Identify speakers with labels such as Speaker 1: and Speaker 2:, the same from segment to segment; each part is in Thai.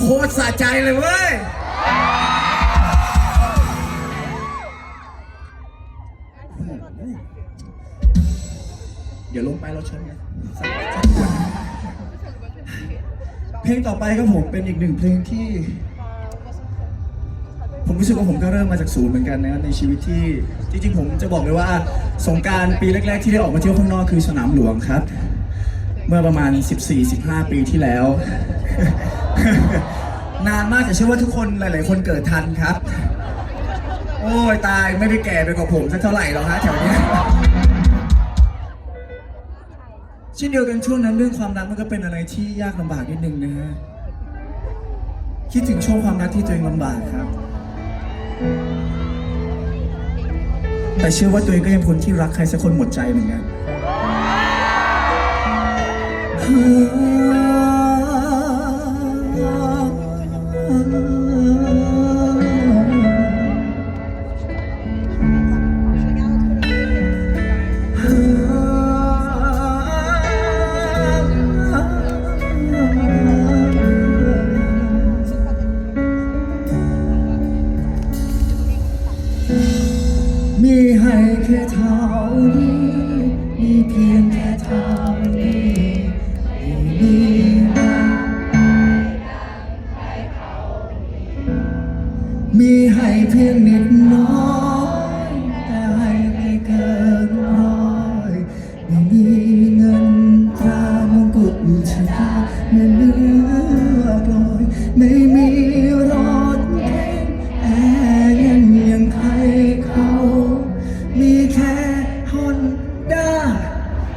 Speaker 1: โคตรสะใจเลยเว้ย เดี๋ยวลงไปเราชนกันสักสักขวดเพลงต่อไปครับผมเป็นอีกหนึ่งเพลงที่ ผมรู้สึกว่าผมก็เริ่มมาจากศูนย์เหมือนกันนะในชีวิตที่จริงๆผมจะบอกเลยว่าสงกรารปีแรก ๆ ที่ได้ออกมาเที่ยวข้างนอกคือสนามหลวงครับ เมื่อประมาณ 14-15 ปีที่แล้ว นานมากแต่เชื่อว่าทุกคนหลาย ๆ คนเกิดทันครับ โอ้ยตายไม่ได้แก่ไปกว่าผมสักเท่าไหร่หรอกฮะแถวเนี้ยเช่นเดียวกันช่วงนั้นเรื่องความรักมันก็เป็นอะไรที่ยากลำบากนิดนึงนะฮะคิดถึงช่วงความรักที่ตัวเองลำบากครับ แต่เชื่อว่าตัวเองก็ยังคนที่รักใครสักคนหมดใจเหมือนกัน ให้แค่เท่านี้ มีเพียงแค่เท่านี้ไม่มีมากมีให้เพียงนิดน้อยแต่ให้ไม่เกินร้อยไม่มีเงินตรามงกุฎชะตาไม่เด้า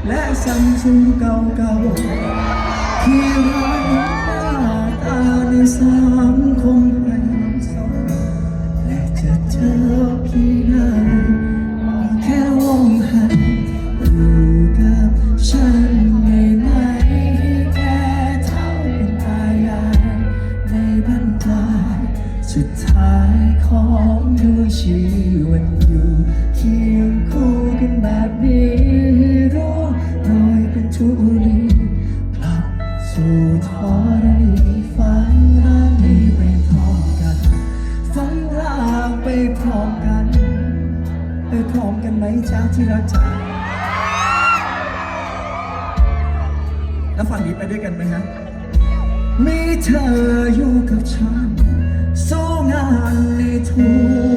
Speaker 1: และซัมซุงเก่าๆที่ไร้หน้าตาในสังคมให้สองและจะเจอพี่นา พร้อมกันไปพร้อมกันไหมจ้าที่รักจ๋าแล้วฝั่งนี้ไปด้วยกันไหมฮะมีเธออยู่กับฉันสู้งานในทุก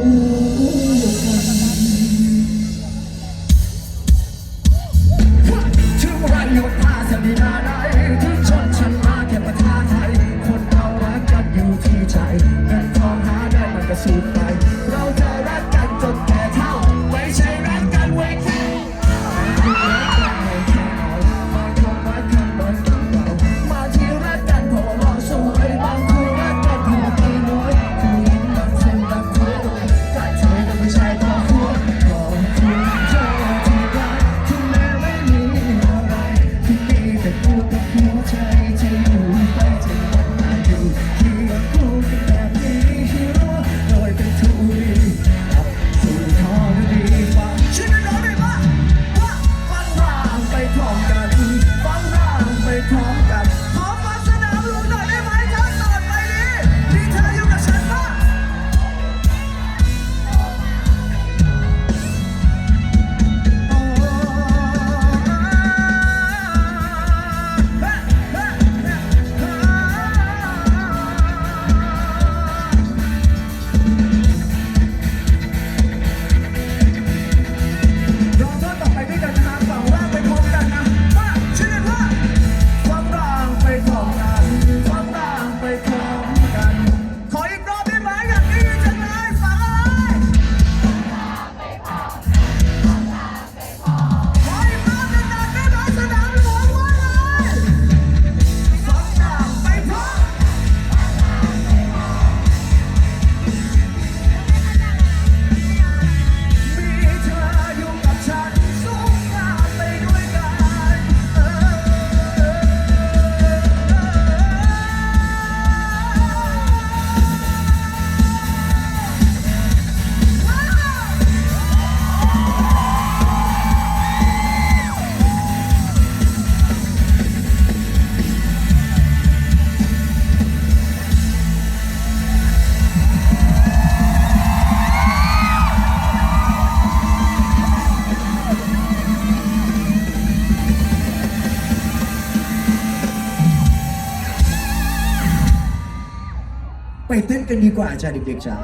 Speaker 1: ไปเต้นกันดีกว่าจ้าเด็กๆจ้า